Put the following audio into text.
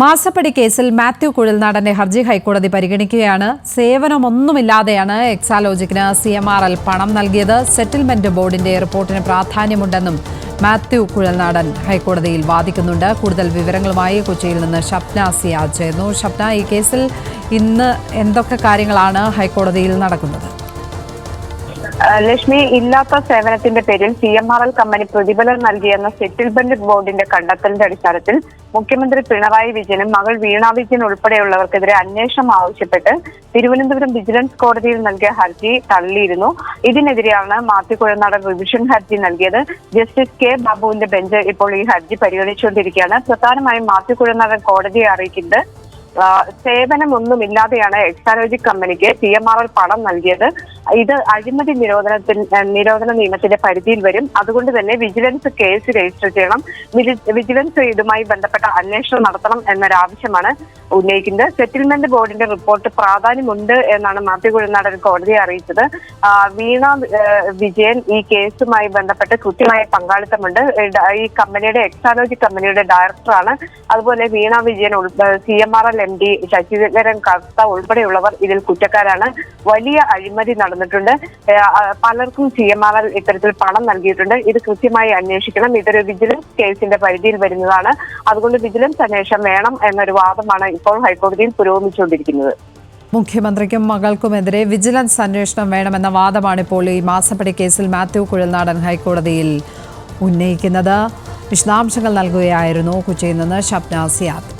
മാസപ്പടി കേസിൽ മാത്യു കുഴൽനാടന്റെ ഹർജി ഹൈക്കോടതി പരിഗണിക്കുകയാണ്. സേവനമൊന്നുമില്ലാതെയാണ് എക്സാലോജിക്കിന് സി എം ആർ എൽ പണം നൽകിയത്. സെറ്റിൽമെന്റ് ബോർഡിന്റെ റിപ്പോർട്ടിന് പ്രാധാന്യമുണ്ടെന്നും മാത്യു കുഴൽനാടൻ ഹൈക്കോടതിയിൽ വാദിക്കുന്നുണ്ട്. കൂടുതൽ വിവരങ്ങളുമായി കൊച്ചിയിൽ നിന്ന് ഷപ്ന സിയാജ് ചേർന്നു ഷപ്ന ഈ കേസിൽ ഇന്ന് എന്തൊക്കെ കാര്യങ്ങളാണ് ഹൈക്കോടതിയിൽ നടക്കുന്നത്? ലക്ഷ്മി ഇല്ലാത്ത സേവനത്തിന്റെ പേരിൽ C M R L company പ്രതിഫലം നൽകിയെന്ന സെറ്റിൽമെന്റ് ബോർഡിന്റെ കണ്ടെത്തലിന്റെ അടിസ്ഥാനത്തിൽ മുഖ്യമന്ത്രി പിണറായി വിജയനും മകൾ വീണ വിജയൻ ഉൾപ്പെടെയുള്ളവർക്കെതിരെ അന്വേഷണം ആവശ്യപ്പെട്ട് തിരുവനന്തപുരം വിജിലൻസ് കോടതിയിൽ നൽകിയ ഹർജി തള്ളിയിരുന്നു. ഇതിനെതിരെയാണ് മാത്തിക്കുഴനാടൻ കുഴനാടൻ റിവിഷൻ ഹർജി നൽകിയത്. ജസ്റ്റിസ് കെ ബാബുവിന്റെ ബെഞ്ച് ഇപ്പോൾ ഈ ഹർജി പരിഗണിച്ചുകൊണ്ടിരിക്കുകയാണ്. പ്രധാനമായും മാത്തിക്കുഴനാടൻ കുഴനാടൻ കോടതിയെ അറിയിക്കുന്നത് സേവനമൊന്നുമില്ലാതെയാണ് എക്സാലോജിക് കമ്പനിക്ക് സി എം ആർ എൽ പണം നൽകിയത്. ഇത് അഴിമതി നിരോധനത്തിൽ നിരോധന നിയമത്തിന്റെ പരിധിയിൽ വരും. അതുകൊണ്ട് തന്നെ വിജിലൻസ് കേസ് രജിസ്റ്റർ ചെയ്യണം. വിജി- വിജിലൻസ് ഇതുമായി ബന്ധപ്പെട്ട അന്വേഷണം നടത്തണം എന്നൊരാവശ്യമാണ് ഉന്നയിക്കുന്നത്. സെറ്റിൽമെന്റ് ബോർഡിന്റെ റിപ്പോർട്ട് പ്രാധാന്യമുണ്ട് എന്നാണ് മാത്യു കുഴനാടൻ കോടതിയെ അറിയിച്ചത്. വീണ വിജയൻ ഈ കേസുമായി ബന്ധപ്പെട്ട് കൃത്യമായ പങ്കാളിത്തമുണ്ട്. ഈ കമ്പനിയുടെ എക്സാലോജി കമ്പനിയുടെ ഡയറക്ടറാണ്. അതുപോലെ Veena Vijayan C M R L M D Sasidharan Kartha ഉൾപ്പെടെയുള്ളവർ ഇതിൽ കുറ്റക്കാരാണ്. വലിയ അഴിമതി നടന്നിട്ടുണ്ട്. പലർക്കും സി എം ആർ ഇത്തരത്തിൽ പണം നൽകിയിട്ടുണ്ട്. ഇത് കൃത്യമായി അന്വേഷിക്കണം. ഇതൊരു വിജിലൻസ് കേസിന്റെ പരിധിയിൽ വരുന്നതാണ്. അതുകൊണ്ട് വിജിലൻസ് അന്വേഷണം വേണം എന്നൊരു വാദമാണ് ഇപ്പോൾ ഹൈക്കോടതിയിൽ പുരോഗമിച്ചുകൊണ്ടിരിക്കുന്നത്. മുഖ്യമന്ത്രിക്കും മകൾക്കുമെതിരെ വിജിലൻസ് അന്വേഷണം വേണമെന്ന വാദമാണ് ഇപ്പോൾ ഈ മാസപ്പടി കേസിൽ മാത്യു കുഴൽനാടൻ ഹൈക്കോടതിയിൽ ഉന്നയിക്കുന്നത്. വിശദാംശങ്ങൾ നൽകുകയായിരുന്നു. കൊച്ചിയിൽ നിന്ന് ഷബ്ന സിയാദ്.